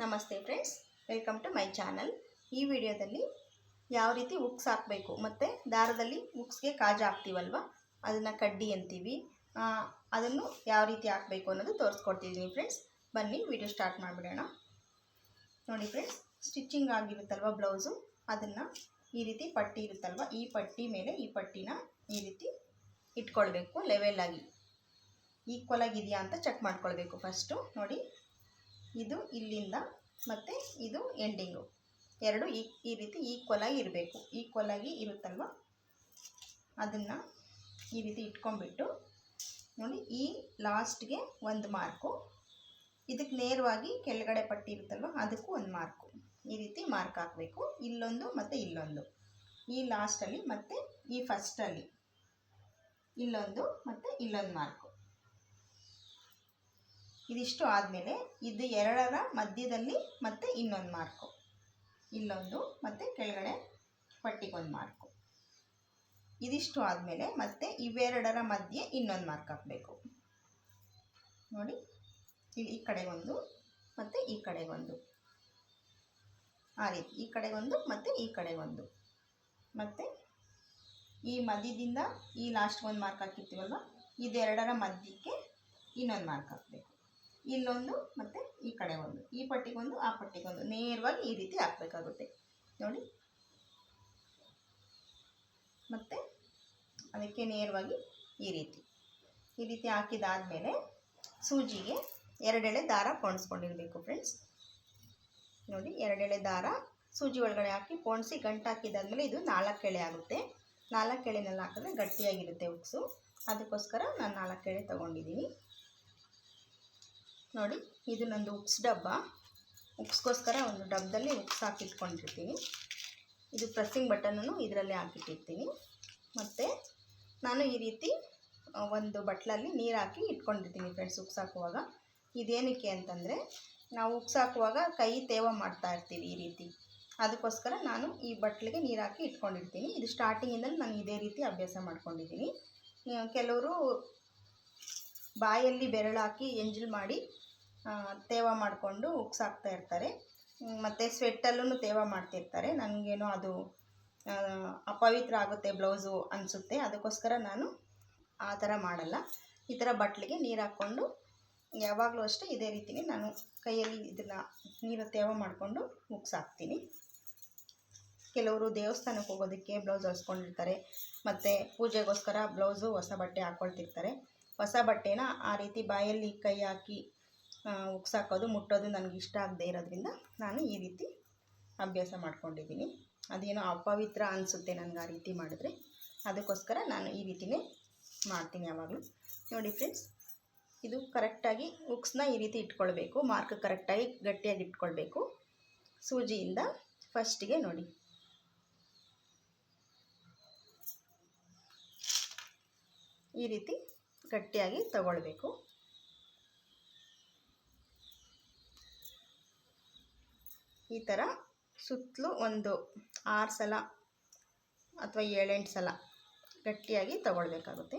ನಮಸ್ತೆ friends welcome to my channel ಈ ವಿಡಿಯೋದಲ್ಲಿ ಯಾವ ರೀತಿ ಉಕ್ಸ್ ಹಾಕಬೇಕು ಮತ್ತು ದಾರದಲ್ಲಿ ಉಕ್ಸ್ಗೆ ಕಾಜು ಹಾಕ್ತೀವಲ್ವ? ಅದನ್ನು ಕಡ್ಡಿ ಅಂತೀವಿ. ಅದನ್ನು ಯಾವ ರೀತಿ ಹಾಕಬೇಕು ಅನ್ನೋದು ತೋರಿಸ್ಕೊಡ್ತಿದ್ದೀನಿ ಫ್ರೆಂಡ್ಸ್ ಬನ್ನಿ ವಿಡಿಯೋ ಸ್ಟಾರ್ಟ್ ಮಾಡಿಬಿಡೋಣ. ನೋಡಿ ಫ್ರೆಂಡ್ಸ್ ಸ್ಟಿಚ್ಚಿಂಗ್ ಆಗಿರುತ್ತಲ್ವ ಬ್ಲೌಸು ಅದನ್ನು ಈ ರೀತಿ ಪಟ್ಟಿ ಇರುತ್ತಲ್ವ? ಈ ಪಟ್ಟಿ ಮೇಲೆ ಈ ಪಟ್ಟಿನ ಈ ರೀತಿ ಇಟ್ಕೊಳ್ಬೇಕು ಲೆವೆಲ್ ಆಗಿ. ಈಕ್ವಲ್ ಆಗಿದೆಯಾ ಅಂತ ಚೆಕ್ ಮಾಡ್ಕೊಳ್ಬೇಕು ಫಸ್ಟು ನೋಡಿ ಇದು ಇಲ್ಲಿಂದ ಮತ್ತು ಇದು ಎಂಡಿಂಗು ಎರಡು ಈ ಈ ರೀತಿ ಈಕ್ವಲ್ ಆಗಿ ಇರಬೇಕು. ಈಕ್ವಲ್ ಆಗಿ ಇರುತ್ತಲ್ವ? ಅದನ್ನು ಈ ರೀತಿ ಇಟ್ಕೊಂಡ್ಬಿಟ್ಟು ನೋಡಿ, ಈ ಲಾಸ್ಟ್ಗೆ ಒಂದು ಮಾರ್ಕು ಇದಕ್ಕೆ ನೇರವಾಗಿ ಕೆಳಗಡೆ ಪಟ್ಟಿ ಇರುತ್ತಲ್ವ? ಅದಕ್ಕೂ ಒಂದು ಮಾರ್ಕು ಈ ರೀತಿ ಮಾರ್ಕ್ ಹಾಕಬೇಕು. ಇಲ್ಲೊಂದು ಮತ್ತು ಇಲ್ಲೊಂದು. ಈ ಲಾಸ್ಟಲ್ಲಿ ಮತ್ತು ಈ ಫಸ್ಟಲ್ಲಿ ಇಲ್ಲೊಂದು ಮತ್ತು ಇಲ್ಲೊಂದು ಮಾರ್ಕು ಇದಿಷ್ಟು ಆದಮೇಲೆ ಇದು ಎರಡರ ಮಧ್ಯದಲ್ಲಿ ಮತ್ತೆ ಇನ್ನೊಂದು ಮಾರ್ಕು. ಇಲ್ಲೊಂದು ಮತ್ತು ಕೆಳಗಡೆ ಪಟ್ಟಿಗೊಂದು ಮಾರ್ಕು. ಇದಿಷ್ಟು ಆದಮೇಲೆ ಮತ್ತೆ ಇವೆರಡರ ಮಧ್ಯೆ ಇನ್ನೊಂದು ಮಾರ್ಕ್ ಹಾಕಬೇಕು. ನೋಡಿ, ಇಲ್ಲಿ ಈ ಕಡೆಗೊಂದು ಮತ್ತು ಈ ಕಡೆಗೊಂದು. ಆ ರೀತಿ ಈ ಕಡೆಗೊಂದು ಮತ್ತು ಈ ಕಡೆಗೊಂದು. ಮತ್ತು ಈ ಮಧ್ಯದಿಂದ ಈ ಲಾಸ್ಟ್ ಒಂದು ಮಾರ್ಕ್ ಹಾಕಿರ್ತೀವಲ್ವ? ಇದೆರಡರ ಮಧ್ಯಕ್ಕೆ ಇನ್ನೊಂದು ಮಾರ್ಕ್ ಹಾಕಬೇಕು. ಇಲ್ಲೊಂದು ಮತ್ತು ಈ ಕಡೆ ಒಂದು, ಈ ಪಟ್ಟಿಗೊಂದು, ಆ ಪಟ್ಟಿಗೊಂದು ನೇರವಾಗಿ ಈ ರೀತಿ ಹಾಕಬೇಕಾಗುತ್ತೆ. ನೋಡಿ. ಮತ್ತು ಅದಕ್ಕೆ ನೇರವಾಗಿ ಈ ರೀತಿ. ಈ ರೀತಿ ಹಾಕಿದಾದಮೇಲೆ ಸೂಜಿಗೆ ಎರಡೆಳೆ ದಾರ ಪೋಣಿಸ್ಕೊಂಡಿರಬೇಕು ಫ್ರೆಂಡ್ಸ್. ನೋಡಿ, ಎರಡೆಳೆ ದಾರ ಸೂಜಿ ಒಳಗಡೆ ಹಾಕಿ ಪೋಣಿಸಿ ಗಂಟು ಹಾಕಿದಾದ್ಮೇಲೆ ಇದು ನಾಲ್ಕು ಎಳೆ ಆಗುತ್ತೆ. ನಾಲ್ಕು ಎಳೆನಲ್ಲಿ ಹಾಕಿದ್ರೆ ಗಟ್ಟಿಯಾಗಿರುತ್ತೆ ಉಕ್ಸು. ಅದಕ್ಕೋಸ್ಕರ ನಾನು ನಾಲ್ಕು ಎಳೆ ತೊಗೊಂಡಿದ್ದೀನಿ. ನೋಡಿ, ಇದು ನಂದು ಉಕ್ಸ್ ಡಬ್ಬ. ಉಕ್ಸ್ಗೋಸ್ಕರ ಒಂದು ಡಬ್ಬದಲ್ಲಿ ಉಕ್ಸ್ ಹಾಕಿಟ್ಕೊಂಡಿರ್ತೀನಿ. ಇದು ಪ್ರೆಸ್ಸಿಂಗ್ ಬಟನನ್ನು ಇದರಲ್ಲಿ ಹಾಕಿಟ್ಟಿರ್ತೀನಿ. ಮತ್ತು ನಾನು ಈ ರೀತಿ ಒಂದು ಬಟ್ಲಲ್ಲಿ ನೀರು ಹಾಕಿ ಇಟ್ಕೊಂಡಿರ್ತೀನಿ ಫ್ರೆಂಡ್ಸ್ ಉಪ್ಸ್ ಹಾಕುವಾಗ. ಇದೇನಕ್ಕೆ ಅಂತಂದರೆ, ನಾವು ಉಪ್ಸ್ ಹಾಕುವಾಗ ಕೈ ತೇವ ಮಾಡ್ತಾ ಇರ್ತೀವಿ ಈ ರೀತಿ. ಅದಕ್ಕೋಸ್ಕರ ನಾನು ಈ ಬಟ್ಲಿಗೆ ನೀರು ಹಾಕಿ ಇಟ್ಕೊಂಡಿರ್ತೀನಿ. ಇದು ಸ್ಟಾರ್ಟಿಂಗಿಂದಲೂ ನಾನು ಇದೇ ರೀತಿ ಅಭ್ಯಾಸ ಮಾಡ್ಕೊಂಡಿದ್ದೀನಿ. ಕೆಲವರು ಬಾಯಲ್ಲಿ ಬೆರಳು ಹಾಕಿ ಎಂಜಲ್ ಮಾಡಿ ತೇವ ಮಾಡಿಕೊಂಡು ಉಕ್ಸಾಕ್ತಾ ಇರ್ತಾರೆ. ಮತ್ತು ಸ್ವೆಟ್ಟಲ್ಲೂ ತೇವ ಮಾಡ್ತಿರ್ತಾರೆ. ನನಗೇನೋ ಅದು ಅಪವಿತ್ರ ಆಗುತ್ತೆ ಬ್ಲೌಸು ಅನಿಸುತ್ತೆ. ಅದಕ್ಕೋಸ್ಕರ ನಾನು ಆ ಥರ ಮಾಡಲ್ಲ. ಈ ಥರ ಬಟ್ಲಿಗೆ ನೀರು ಹಾಕ್ಕೊಂಡು ಯಾವಾಗಲೂ ಅಷ್ಟೇ ಇದೇ ರೀತಿಯೇ ನಾನು ಕೈಯಲ್ಲಿ ಇದನ್ನು, ನೀರು ತೇವ ಮಾಡಿಕೊಂಡು ಹಾಕ್ತೀನಿ ಕೆಲವರು ದೇವಸ್ಥಾನಕ್ಕೆ ಹೋಗೋದಕ್ಕೆ ಬ್ಲೌಸ್ ಹೊಲ್ಸ್ಕೊಂಡಿರ್ತಾರೆ. ಮತ್ತು ಪೂಜೆಗೋಸ್ಕರ ಬ್ಲೌಸು ಹೊಸ ಬಟ್ಟೆ ಹಾಕ್ಕೊಳ್ತಿರ್ತಾರೆ ಹೊಸ ಬಟ್ಟೆನ ಆ ರೀತಿ ಬಾಯಲ್ಲಿ ಕೈ ಹಾಕಿ ಉಕ್ಸಾಕೋದು, ಮುಟ್ಟೋದು ನನಗೆ ಇಷ್ಟ ಆಗದೆ ಇರೋದ್ರಿಂದ ನಾನು ಈ ರೀತಿ ಅಭ್ಯಾಸ ಮಾಡ್ಕೊಂಡಿದ್ದೀನಿ. ಅದೇನೋ ಅಪವಿತ್ರ ಅನಿಸುತ್ತೆ ನನಗೆ ಆ ರೀತಿ ಮಾಡಿದ್ರೆ, ಅದಕ್ಕೋಸ್ಕರ ನಾನು ಈ ರೀತಿನೇ ಮಾಡ್ತೀನಿ ಯಾವಾಗಲೂ. ನೋಡಿ ಫ್ರೆಂಡ್ಸ್, ಇದು ಕರೆಕ್ಟಾಗಿ ಉಕ್ಸ್ನ ಈ ರೀತಿ ಇಟ್ಕೊಳ್ಬೇಕು, ಮಾರ್ಕ್ ಕರೆಕ್ಟಾಗಿ ಗಟ್ಟಿಯಾಗಿ ಇಟ್ಕೊಳ್ಬೇಕು. ಸೂಜಿಯಿಂದ ಫಸ್ಟಿಗೆ ನೋಡಿ. ಈ ರೀತಿ ಗಟ್ಟಿಯಾಗಿ ತಗೊಳ್ಬೇಕು. ಈ ಥರ ಸುತ್ತಲೂ ಒಂದು ಆರು ಸಲ ಅಥವಾ ಏಳೆಂಟು ಸಲ ಗಟ್ಟಿಯಾಗಿ ತಗೊಳ್ಬೇಕಾಗುತ್ತೆ.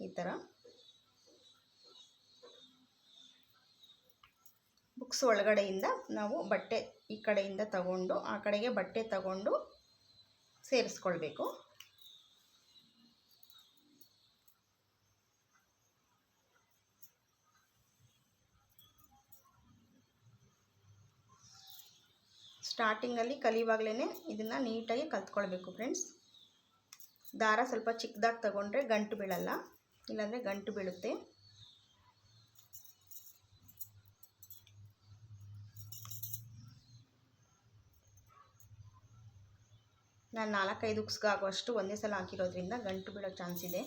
ಈ ಥರ. ಬುಕ್ಸ್ ಒಳಗಡೆಯಿಂದ ನಾವು ಬಟ್ಟೆ ಈ ಕಡೆಯಿಂದ ತಗೊಂಡು, ಆ ಕಡೆಗೆ ಬಟ್ಟೆ ತಗೊಂಡು ಸೇರಿಸ್ಕೊಳ್ಬೇಕು. ಸ್ಟಾರ್ಟಿಂಗಲ್ಲಿ ಕಲಿಯುವಾಗಲೇ ಇದನ್ನು ನೀಟಾಗಿ ಕಲ್ತ್ಕೊಳ್ಬೇಕು ಫ್ರೆಂಡ್ಸ್. ದಾರ ಸ್ವಲ್ಪ ಚಿಕ್ಕದಾಗಿ ತಗೊಂಡ್ರೆ ಗಂಟು ಬೀಳಲ್ಲ, ಇಲ್ಲಾಂದರೆ ಗಂಟು ಬೀಳುತ್ತೆ. ನಾನು ನಾಲ್ಕೈದು ಉಕ್ಸ್ಗಾಗುವಷ್ಟು ಒಂದೇ ಸಲ ಹಾಕಿರೋದ್ರಿಂದ ಗಂಟು ಬೀಳೋ ಚಾನ್ಸ್ ಇದೆ.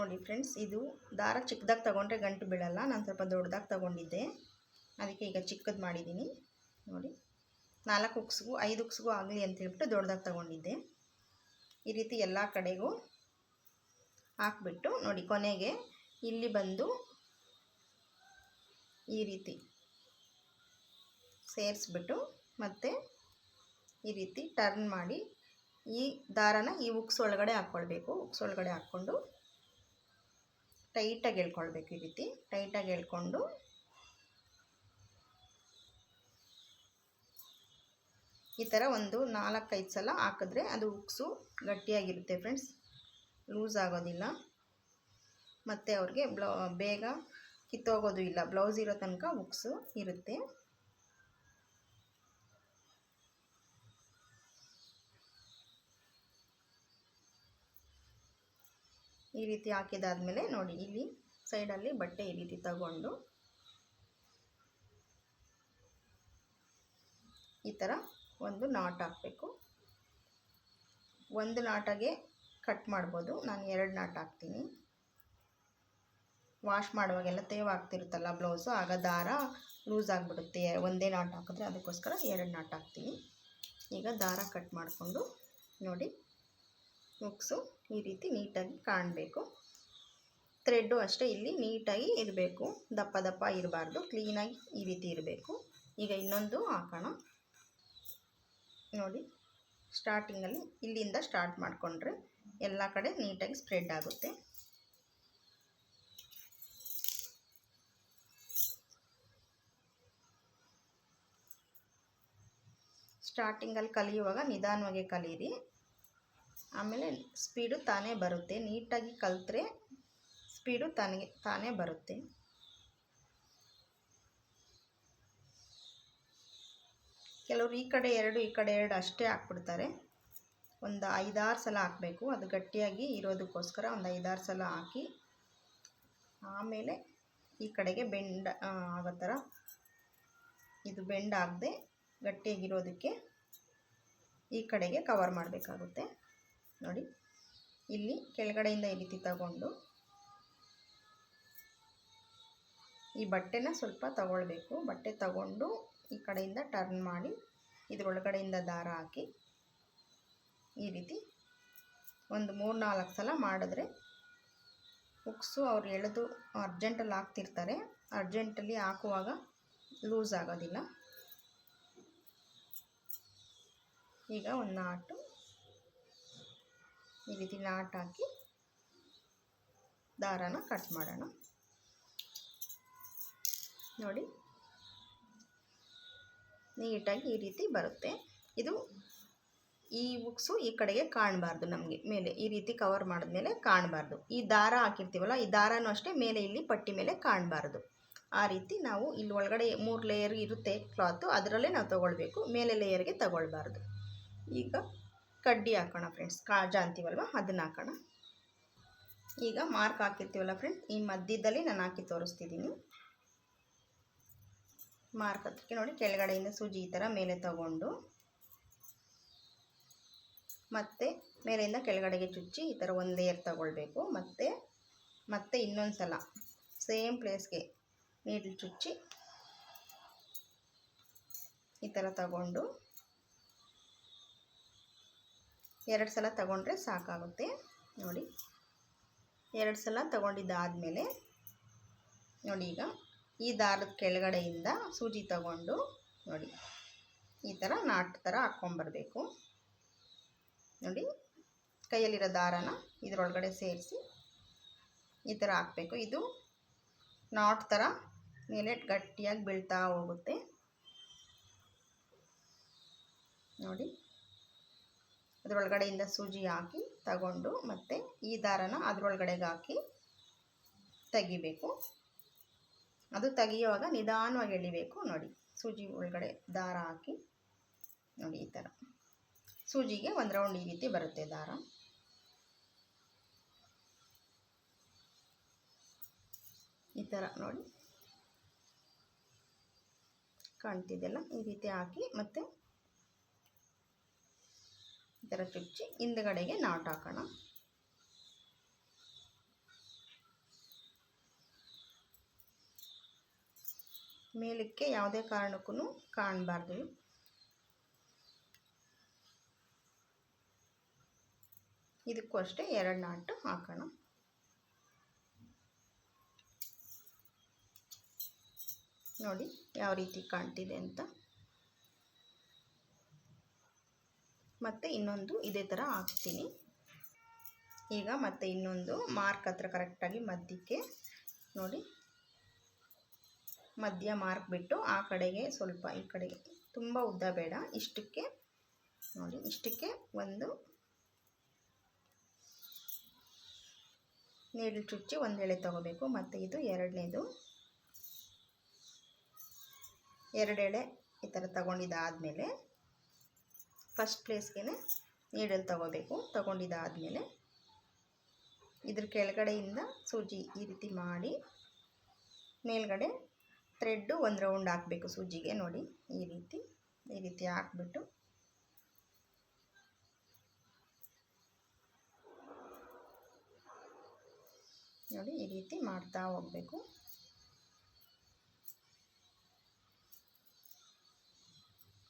ನೋಡಿ ಫ್ರೆಂಡ್ಸ್, ಇದು ದಾರ ಚಿಕ್ಕದಾಗಿ ತಗೊಂಡ್ರೆ ಗಂಟು ಬೀಳಲ್ಲ, ನಾನು ಸ್ವಲ್ಪ ದೊಡ್ಡದಾಗಿ ತಗೊಂಡಿದ್ದೆ. ಅದಕ್ಕೆ ಈಗ ಚಿಕ್ಕದು ಮಾಡಿದ್ದೀನಿ. ನೋಡಿ, ನಾಲ್ಕು ಉಕ್ಸ್ಗೂ, ಐದು ಉಕ್ಸ್ಗೂ ಆಗಲಿ ಅಂತ ಹೇಳ್ಬಿಟ್ಟು ದೊಡ್ಡದಾಗಿ ತಗೊಂಡಿದ್ದೆ. ಈ ರೀತಿ ಎಲ್ಲ ಕಡೆಗೂ ಹಾಕ್ಬಿಟ್ಟು ನೋಡಿ ಕೊನೆಗೆ ಇಲ್ಲಿ ಬಂದು ಈ ರೀತಿ ಸೇರಿಸ್ಬಿಟ್ಟು ಮತ್ತು ಈ ರೀತಿ ಟರ್ನ್ ಮಾಡಿ ಈ ದಾರನ ಈ ಉಕ್ಸ್ ಒಳಗಡೆ ಹಾಕ್ಕೊಳ್ಬೇಕು. ಉಕ್ಸ್ ಒಳಗಡೆ ಹಾಕ್ಕೊಂಡು ಟೈಟಾಗಿ ಎಳ್ಕೊಳ್ಬೇಕು ಈ ರೀತಿ. ಟೈಟಾಗಿ ಎಳ್ಕೊಂಡು ಈ ಥರ ಒಂದು ನಾಲ್ಕೈದು ಸಲ ಹಾಕಿದ್ರೆ ಅದು ಉಕ್ಸು ಗಟ್ಟಿಯಾಗಿರುತ್ತೆ ಫ್ರೆಂಡ್ಸ್. ಲೂಸ್ ಆಗೋದಿಲ್ಲ. ಮತ್ತು ಅವ್ರಿಗೆ ಬ್ಲೌ ಬೇಗ ಕಿತ್ತೋಗೋದು ಇಲ್ಲ. ಬ್ಲೌಸ್ ಇರೋ ತನಕ ಉಕ್ಸು ಇರುತ್ತೆ. ಈ ರೀತಿ ಹಾಕಿದಾದ್ಮೇಲೆ ನೋಡಿ, ಇಲ್ಲಿ ಸೈಡಲ್ಲಿ ಬಟ್ಟೆ ಈ ರೀತಿ ತಗೊಂಡು ಈ ಥರ ಒಂದು ನಾಟ್ ಹಾಕಬೇಕು. ಒಂದು ನಾಟಾಗೆ ಕಟ್ ಮಾಡ್ಬೋದು. ನಾನು ಎರಡು ನಾಟ್ ಹಾಕ್ತೀನಿ. ವಾಶ್ ಮಾಡುವಾಗೆಲ್ಲ ತೇವ ಆಗ್ತಿರುತ್ತಲ್ಲ ಬ್ಲೌಸು, ಆಗ ದಾರ ಲೂಸ್ ಆಗಿಬಿಡುತ್ತೆ. ಒಂದೇ ನಾಟ್ ಹಾಕಿದ್ರೆ ಅದಕ್ಕೋಸ್ಕರ ಎರಡು ನಾಟ್ ಹಾಕ್ತೀನಿ. ಈಗ ದಾರ ಕಟ್ ಮಾಡಿಕೊಂಡು ನೋಡಿ ಮುಕ್ಸು ಈ ರೀತಿ ನೀಟಾಗಿ ಕಾಣಬೇಕು. ಥ್ರೆಡ್ಡು ಅಷ್ಟೇ ಇಲ್ಲಿ ನೀಟಾಗಿ ಇರಬೇಕು. ದಪ್ಪ ದಪ್ಪ ಇರಬಾರ್ದು. ಕ್ಲೀನಾಗಿ ಈ ರೀತಿ ಇರಬೇಕು. ಈಗ ಇನ್ನೊಂದು ಹಾಕೋಣ. ನೋಡಿ, ಸ್ಟಾರ್ಟಿಂಗಲ್ಲಿ ಇಲ್ಲಿಂದ ಸ್ಟಾರ್ಟ್ ಮಾಡಿಕೊಂಡ್ರೆ ಎಲ್ಲ ಕಡೆ ನೀಟಾಗಿ ಸ್ಪ್ರೆಡ್ ಆಗುತ್ತೆ. ಸ್ಟಾರ್ಟಿಂಗಲ್ಲಿ ಕಲಿಯುವಾಗ ನಿಧಾನವಾಗಿ ಕಲೀರಿ. ಆಮೇಲೆ ಸ್ಪೀಡು ತಾನೇ ಬರುತ್ತೆ. ನೀಟಾಗಿ ಕಲಿತ್ರೆ ಸ್ಪೀಡು ತಾನೇ ತಾನೇ ಬರುತ್ತೆ. ಕೆಲವರು ಈ ಕಡೆ ಎರಡು, ಈ ಕಡೆ ಎರಡು ಅಷ್ಟೇ ಹಾಕ್ಬಿಡ್ತಾರೆ. ಒಂದು ಐದಾರು ಸಲ ಹಾಕಬೇಕು. ಅದು ಗಟ್ಟಿಯಾಗಿ ಇರೋದಕ್ಕೋಸ್ಕರ ಒಂದು ಐದಾರು ಸಲ ಹಾಕಿ, ಆಮೇಲೆ ಈ ಕಡೆಗೆ ಬೆಂಡ್ ಆಗೋ ಥರ ಇದು ಬೆಂಡ್ ಆಗದೆ ಗಟ್ಟಿಯಾಗಿರೋದಕ್ಕೆ ಈ ಕಡೆಗೆ ಕವರ್ ಮಾಡಬೇಕಾಗುತ್ತೆ. ನೋಡಿ. ಇಲ್ಲಿ ಕೆಳಗಡೆಯಿಂದ ಈ ರೀತಿ ತಗೊಂಡು ಈ ಬಟ್ಟೆನ ಸ್ವಲ್ಪ ತಗೊಳ್ಬೇಕು. ಬಟ್ಟೆ ತಗೊಂಡು ಈ ಕಡೆಯಿಂದ ಟರ್ನ್ ಮಾಡಿ ಇದರೊಳಗಡೆಯಿಂದ ದಾರ ಹಾಕಿ ಈ ರೀತಿ ಒಂದು ಮೂರು ನಾಲ್ಕು ಸಲ ಮಾಡಿದ್ರೆ ಉಕ್ಸು ಅವ್ರು ಎಳೆದು ಅರ್ಜೆಂಟಲ್ಲಿ ಹಾಕ್ತಿರ್ತಾರೆ. ಅರ್ಜೆಂಟಲ್ಲಿ ಹಾಕುವಾಗ ಲೂಸ್ ಆಗೋದಿಲ್ಲ. ಈಗ ಒಂದು ನಾಟು ಈ ರೀತಿ ನಾಟ್ ಹಾಕಿ ದಾರಾನ ಕಟ್ ಮಾಡೋಣ. ನೋಡಿ. ನೀಟಾಗಿ ಈ ರೀತಿ ಬರುತ್ತೆ. ಇದು ಈ ಬುಕ್ಸು ಈ ಕಡೆಗೆ ಕಾಣಬಾರ್ದು ನಮಗೆ, ಮೇಲೆ. ಈ ರೀತಿ ಕವರ್ ಮಾಡಿದ್ಮೇಲೆ ಕಾಣಬಾರ್ದು. ಈ ದಾರ ಹಾಕಿರ್ತೀವಲ್ಲ, ಈ ದಾರನೂ ಅಷ್ಟೇ ಮೇಲೆ ಇಲ್ಲಿ ಪಟ್ಟಿ ಮೇಲೆ ಕಾಣಬಾರ್ದು. ಆ ರೀತಿ ನಾವು ಇಲ್ಲಿ ಒಳಗಡೆ ಮೂರು ಲೇಯರ್ ಇರುತ್ತೆ ಕ್ಲಾತು ಅದರಲ್ಲೇ ನಾವು ತೊಗೊಳ್ಬೇಕು. ಮೇಲೆ ಲೇಯರ್ಗೆ ತಗೊಳ್ಬಾರ್ದು. ಈಗ ಕಡ್ಡಿ ಹಾಕೋಣ ಫ್ರೆಂಡ್ಸ್ ಕಾಜ ಅಂತೀವಲ್ವ ಅದನ್ನು ಹಾಕೋಣ. ಈಗ ಮಾರ್ಕ್ ಹಾಕಿರ್ತೀವಲ್ಲ ಫ್ರೆಂಡ್ಸ್ ಈ ಮಧ್ಯದಲ್ಲಿ ನಾನು ಹಾಕಿ ತೋರಿಸ್ತಿದ್ದೀನಿ ಮಾರ್ಕ್ ಹತ್ರಕ್ಕೆ ನೋಡಿ, ಕೆಳಗಡೆಯಿಂದ ಸೂಜಿ ಈ ಥರ ಮೇಲೆ ತಗೊಂಡು, ಮತ್ತೆ ಮೇಲೆಯಿಂದ ಕೆಳಗಡೆಗೆ ಚುಚ್ಚಿ ಈ ಥರ ಒಂದು ಲೇಯರ್ ತಗೊಳ್ಬೇಕು. ಮತ್ತು, ಮತ್ತೆ ಇನ್ನೊಂದು ಸಲ ಸೇಮ್ ಪ್ಲೇಸ್ಗೆ ನೀಡ್ಲು ಚುಚ್ಚಿ ಈ ಥರ ತಗೊಂಡು ಎರಡು ಸಲ ತಗೊಂಡ್ರೆ ಸಾಕಾಗುತ್ತೆ. ನೋಡಿ. ಎರಡು ಸಲ ತಗೊಂಡಿದ್ದಾದಮೇಲೆ ನೋಡಿ ಈಗ ಈ ದಾರದ ಕೆಳಗಡೆಯಿಂದ ಸೂಜಿ ತಗೊಂಡು ನೋಡಿ. ಈ ಥರ ನಾಟ್ ಥರ ಹಾಕ್ಕೊಂಬರ್ಬೇಕು. ನೋಡಿ. ಕೈಯಲ್ಲಿರೋ ದಾರನ ಇದರೊಳಗಡೆ ಸೇರಿಸಿ ಈ ಥರ ಹಾಕಬೇಕು. ಇದು ನಾಟ್ ಥರ ಮೇಲೆ ಗಟ್ಟಿಯಾಗಿ ಬೀಳ್ತಾ ಹೋಗುತ್ತೆ. ನೋಡಿ. ಅದರೊಳಗಡೆಯಿಂದ ಸೂಜಿ ಹಾಕಿ ತಗೊಂಡು ಮತ್ತೆ ಈ ದಾರನ ಅದರೊಳಗಡೆಗೆ ಹಾಕಿ ತೆಗಿಬೇಕು. ಅದು ತೆಗಿಯುವಾಗ ನಿಧಾನವಾಗಿ ಎಳಿಬೇಕು. ನೋಡಿ, ಸೂಜಿ ಒಳಗಡೆ ದಾರ ಹಾಕಿ, ನೋಡಿ ಈ ಥರ ಸೂಜಿಗೆ ಒಂದು ರೌಂಡ್ ಈ ರೀತಿ ಬರುತ್ತೆ ದಾರ. ಈ ಥರ ನೋಡಿ. ಕಾಣ್ತಿದೆಯಲ್ಲ? ಈ ರೀತಿ ಹಾಕಿ ಮತ್ತು ಈ ಥರ ಚುಚ್ಚಿ ಹಿಂದ್ಗಡೆಗೆ ನಾಟ್ ಹಾಕೋಣ. ಮೇಲಕ್ಕೆ ಯಾವುದೇ ಕಾರಣಕ್ಕೂ ಕಾಣಬಾರ್ದು. ಇದಕ್ಕೂ ಅಷ್ಟೇ ಎರಡು ನಾಟು ಹಾಕೋಣ. ನೋಡಿ ಯಾವ ರೀತಿ ಕಾಣ್ತಿದೆ ಅಂತ. ಮತ್ತು ಇನ್ನೊಂದು ಇದೇ ಥರ ಹಾಕ್ತೀನಿ. ಈಗ ಮತ್ತೆ ಇನ್ನೊಂದು ಮಾರ್ಕ್ ಹತ್ರ ಕರೆಕ್ಟಾಗಿ ಮಧ್ಯಕ್ಕೆ ನೋಡಿ. ಮಧ್ಯ ಮಾರ್ಕ್ ಬಿಟ್ಟು ಆ ಕಡೆಗೆ ಸ್ವಲ್ಪ ಈ ಕಡೆಗೆ. ತುಂಬ ಉದ್ದ ಬೇಡ. ಇಷ್ಟಕ್ಕೆ ನೋಡಿ, ಇಷ್ಟಕ್ಕೆ ಒಂದು ನೀಡಲು ಚುಚ್ಚಿ ಒಂದು ಎಳೆ ತೊಗೋಬೇಕು. ಮತ್ತು ಇದು ಎರಡನೇದು. ಎರಡೆಳೆ ಈ ಥರ ತಗೊಂಡಿದ್ದಾದಮೇಲೆ ಫಸ್ಟ್ ಪ್ಲೇಸ್ಗೆ ನೀಡಲ್ ತಗೋಬೇಕು. ತಗೊಂಡಿದ್ದಾದಮೇಲೆ ಇದ್ರ ಕೆಳಗಡೆಯಿಂದ ಸೂಜಿ ಈ ರೀತಿ ಮಾಡಿ ಮೇಲ್ಗಡೆ ಥ್ರೆಡ್ಡು ಒಂದು ರೌಂಡ್ ಹಾಕಬೇಕು ಸೂಜಿಗೆ. ನೋಡಿ, ಈ ರೀತಿ ಈ ರೀತಿ ಹಾಕ್ಬಿಟ್ಟು ನೋಡಿ, ಈ ರೀತಿ ಮಾಡ್ತಾ ಹೋಗಬೇಕು.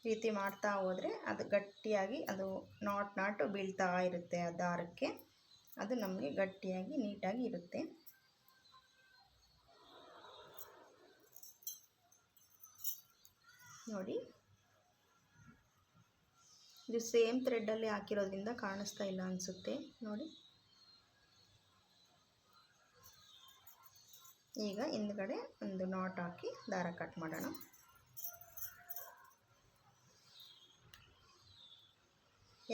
ರೀತಿ ಮಾಡ್ತಾ ಹೋದರೆ ಅದು ಗಟ್ಟಿಯಾಗಿ ಅದು ನಾಟ್ ನಾಟು ಬೀಳ್ತಾ ಇರುತ್ತೆ ಆ ದಾರಕ್ಕೆ. ಅದು ನಮಗೆ ಗಟ್ಟಿಯಾಗಿ ನೀಟಾಗಿ ಇರುತ್ತೆ. ನೋಡಿ. ಇದು ಸೇಮ್ ಥ್ರೆಡ್ಡಲ್ಲಿ ಹಾಕಿರೋದ್ರಿಂದ ಕಾಣಿಸ್ತಾ ಇಲ್ಲ ಅನಿಸುತ್ತೆ. ನೋಡಿ. ಈಗ ಹಿಂದ್ಗಡೆ ಒಂದು ನಾಟ್ ಹಾಕಿ ದಾರ ಕಟ್ ಮಾಡೋಣ.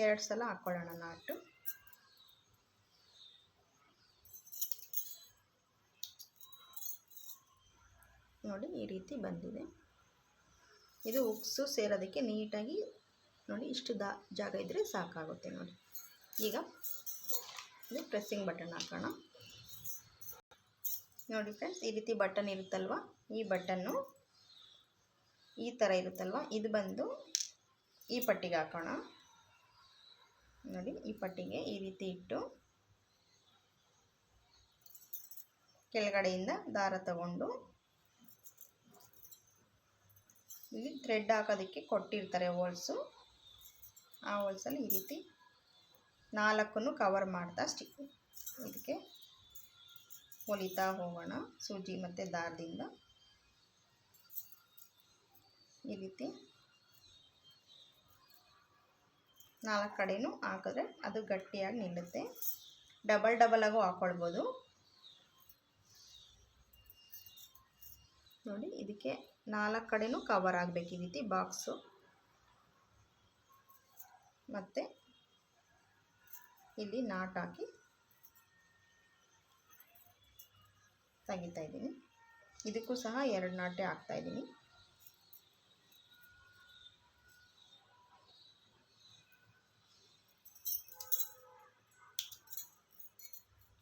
ಎರಡು ಸಲ ಹಾಕ್ಕೊಳ್ಳೋಣ ನಾಟು. ನೋಡಿ ಈ ರೀತಿ ಬಂದಿದೆ. ಇದು ಉಕ್ಸು ಸೇರೋದಕ್ಕೆ ನೀಟಾಗಿ ನೋಡಿ ಇಷ್ಟು ದಾ ಜಾಗ ಇದ್ದರೆ ಸಾಕಾಗುತ್ತೆ ನೋಡಿ. ಈಗ ಇದು ಪ್ರೆಸ್ಸಿಂಗ್ ಬಟನ್ ಹಾಕೋಣ. ನೋಡಿ ಫ್ರೆಂಡ್ಸ್ ಈ ರೀತಿ ಬಟನ್ ಇರುತ್ತಲ್ವ? ಈ ಬಟನ್ನು ಈ ಥರ ಇರುತ್ತಲ್ವ? ಇದು ಬಂದು ಈ ಪಟ್ಟಿಗೆ ಹಾಕೋಣ. ನೋಡಿ, ಈ ಪಟ್ಟಿಗೆ ಈ ರೀತಿ ಇಟ್ಟು ಕೆಳಗಡೆಯಿಂದ ದಾರ ತಗೊಂಡು ಇಲ್ಲಿ ಥ್ರೆಡ್ ಹಾಕೋದಕ್ಕೆ ಕೊಟ್ಟಿರ್ತಾರೆ ಹೋಲ್ಸು. ಆ ಹೋಲ್ಸಲ್ಲಿ ಈ ರೀತಿ ನಾಲ್ಕನ್ನು ಕವರ್ ಮಾಡ್ತಾ ಸ್ಟಿಕ್ ಇದಕ್ಕೆ ಹೊಲಿತಾ ಹೋಗೋಣ, ಸೂಜಿ ಮತ್ತು ದಾರದಿಂದ. ಈ ರೀತಿ ನಾಲ್ಕು ಕಡೆಯೂ ಹಾಕಿದ್ರೆ ಅದು ಗಟ್ಟಿಯಾಗಿ ನಿಲ್ಲುತ್ತೆ. ಡಬಲ್ ಡಬಲ್ ಆಗು ಹಾಕ್ಕೊಳ್ಬೋದು ನೋಡಿ, ಇದಕ್ಕೆ ನಾಲ್ಕು ಕಡೆಯೂ ಕವರ್ ಆಗಬೇಕು ಈ ರೀತಿ ಬಾಕ್ಸು ಮತ್ತು ಇಲ್ಲಿ ನಾಟ್ ಹಾಕಿ ತೆಗಿತಾ ಇದ್ದೀನಿ. ಇದಕ್ಕೂ ಸಹ ಎರಡು ನಾಟೆ ಹಾಕ್ತಾ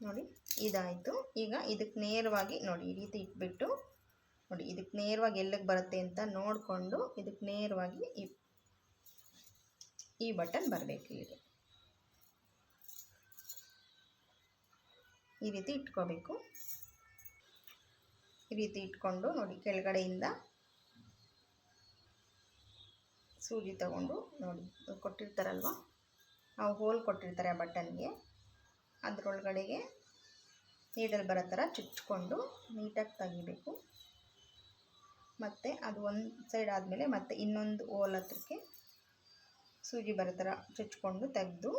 ನೋಡಿ, ಇದಾಯಿತು. ಈಗ ಇದಕ್ಕೆ ನೇರವಾಗಿ ನೋಡಿ, ಈ ರೀತಿ ಇಟ್ಬಿಟ್ಟು ನೋಡಿ ಇದಕ್ಕೆ ನೇರವಾಗಿ ಎಲ್ಲಿಗೆ ಬರುತ್ತೆ ಅಂತ ನೋಡಿಕೊಂಡು ಇದಕ್ಕೆ ನೇರವಾಗಿ ಈ ಈ ಬಟನ್ ಬರಬೇಕು ಇಲ್ಲಿಗೆ ಈ ರೀತಿ ಇಟ್ಕೋಬೇಕು. ಈ ರೀತಿ ಇಟ್ಕೊಂಡು ನೋಡಿ, ಕೆಳಗಡೆಯಿಂದ ಸೂಜಿ ತಗೊಂಡು ನೋಡಿ, ಕೊಟ್ಟಿರ್ತಾರಲ್ವ? ನಾವು ಹೋಲ್ ಕೊಟ್ಟಿರ್ತಾರೆ ಆ ಬಟನ್ಗೆ. ಅದರೊಳಗಡೆಗೆ ನೀಡಲ್ ಬರೋ ಥರ ಚುಚ್ಕೊಂಡು ನೀಟಾಗಿ ತೆಗಿಬೇಕು. ಮತ್ತು ಅದು ಒಂದು ಸೈಡ್ ಆದಮೇಲೆ ಮತ್ತೆ ಇನ್ನೊಂದು ಹೋಲ್ ಹತ್ರಕ್ಕೆ ಸೂಜಿ ಬರೋ ಥರ ಚುಚ್ಕೊಂಡು ತೆಗೆದು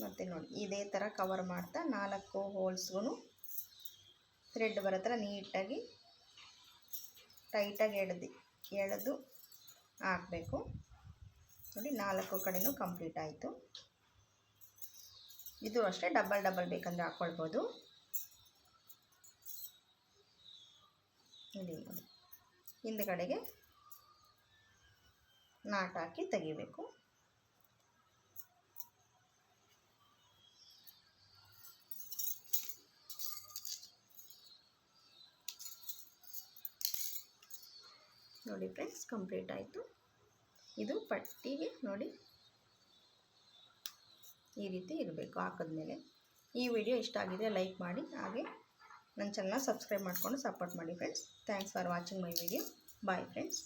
ಮತ್ತು ನೋಡಿ ಇದೇ ಥರ ಕವರ್ ಮಾಡ್ತಾ ನಾಲ್ಕು ಹೋಲ್ಸ್ಗೂ ಥ್ರೆಡ್ ಬರೋ ಥರ ನೀಟಾಗಿ ಟೈಟಾಗಿ ಎಳೆದು ಎಳೆದು ಹಾಕಬೇಕು. ನೋಡಿ, ನಾಲ್ಕು ಕಡೆಯೂ ಕಂಪ್ಲೀಟ್ ಆಯಿತು. ಇದು ಅಷ್ಟೇ, ಡಬಲ್ ಡಬಲ್ ಬೇಕಂದರೆ ಹಾಕ್ಕೊಳ್ಬೋದು. ಇಲ್ಲಿ ಹಿಂದ್ಗಡೆಗೆ ನಾಟ್ ಹಾಕಿ ತೆಗಿಬೇಕು. ನೋಡಿ ಫ್ರೆಂಡ್ಸ್ ಕಂಪ್ಲೀಟ್ ಆಯಿತು. ಇದು ಪಟ್ಟಿಗೆ ನೋಡಿ. ಈ ರೀತಿ ಇರಬೇಕು ಹಾಕಿದ್ಮೇಲೆ. ಈ ವಿಡಿಯೋ ಇಷ್ಟ ಆಗಿದೆ ಲೈಕ್ ಮಾಡಿ, ಹಾಗೆ ನನ್ನ ಚಾನಲ್ನ ಸಬ್ಸ್ಕ್ರೈಬ್ ಮಾಡಿಕೊಂಡು ಸಪೋರ್ಟ್ ಮಾಡಿ friends. Thanks for watching my video bye friends